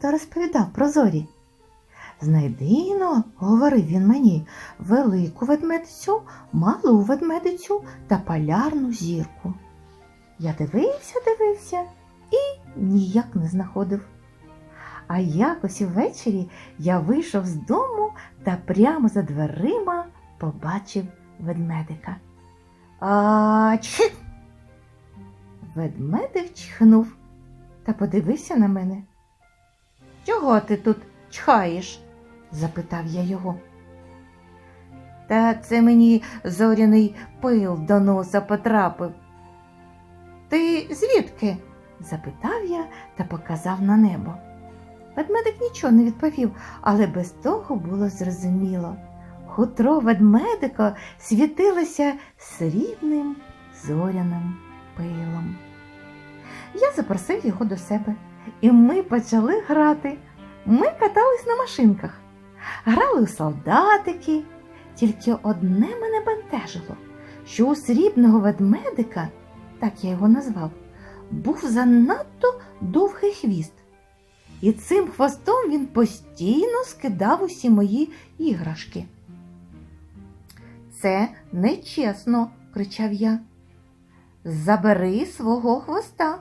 тато розповідав про зорі. Знайди но, говорив він мені, велику ведмедицю, малу ведмедицю та полярну зірку. Я дивився, дивився і ніяк не знаходив. А якось увечері я вийшов з дому та прямо за дверима побачив ведмедика. А! Ведмедик чхнув та подивився на мене. Чого ти тут чхаєш? запитав я його. Та це мені зоряний пил до носа потрапив. Ти звідки? запитав я та показав на небо. Ведмедик нічого не відповів, але без того було зрозуміло. Хутро ведмедика світилося срібним зоряним пилом. Я запросив його до себе, і ми почали грати. Ми катались на машинках, грали у солдатики. Тільки одне мене бентежило, що у срібного ведмедика, так я його назвав, був занадто довгий хвіст. І цим хвостом він постійно скидав усі мої іграшки. Це нечесно, кричав я. Забери свого хвоста.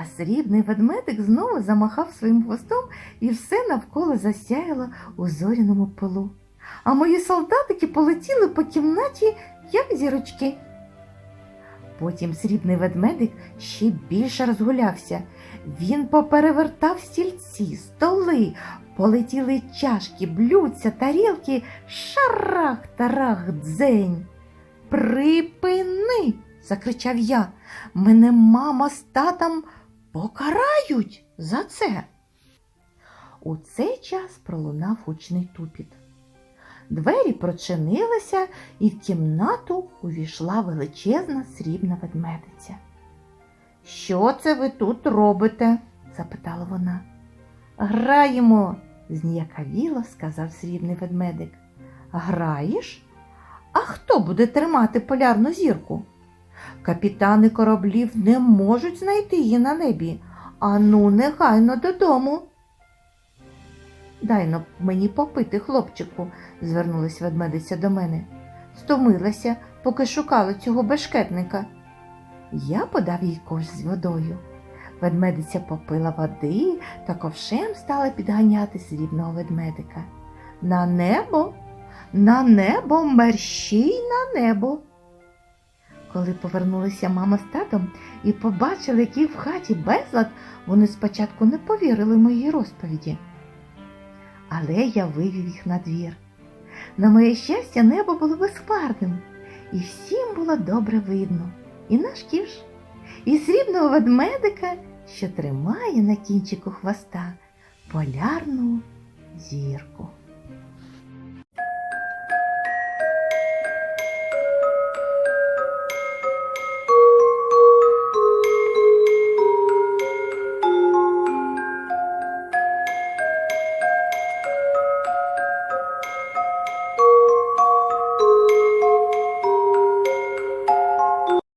А срібний ведмедик знову замахав своїм хвостом і все навколо засяяло у зоряному пилу. А мої солдатики полетіли по кімнаті, як зірочки. Потім срібний ведмедик ще більше розгулявся. Він поперевертав стільці, столи, полетіли чашки, блюдця, тарілки, шарах тарах дзень. Припини, закричав я. Мене мама з татом покарають за це. У цей час пролунав гучний тупіт. Двері прочинилися, і в кімнату увійшла величезна срібна ведмедиця. Що це ви тут робите? запитала вона. Граємо, зніякавіло сказав срібний ведмедик. Граєш? А хто буде тримати полярну зірку? Капітани кораблів не можуть знайти її на небі. Ану, негайно додому. Дай но мені попити, хлопчику, звернулась ведмедиця до мене. Стомилася, поки шукала цього бешкетника. Я подав їй ковш з водою. Ведмедиця попила води та ковшем стала підганяти срібного ведмедика. На небо, на небо, мерщій на небо. Коли повернулися мама з татом і побачили, який в хаті безлад, вони спочатку не повірили моїй розповіді. Але я вивів їх на двір. На моє щастя, небо було безхмарним, і всім було добре видно. І наш кіш, і срібного ведмедика, що тримає на кінчику хвоста полярну зірку.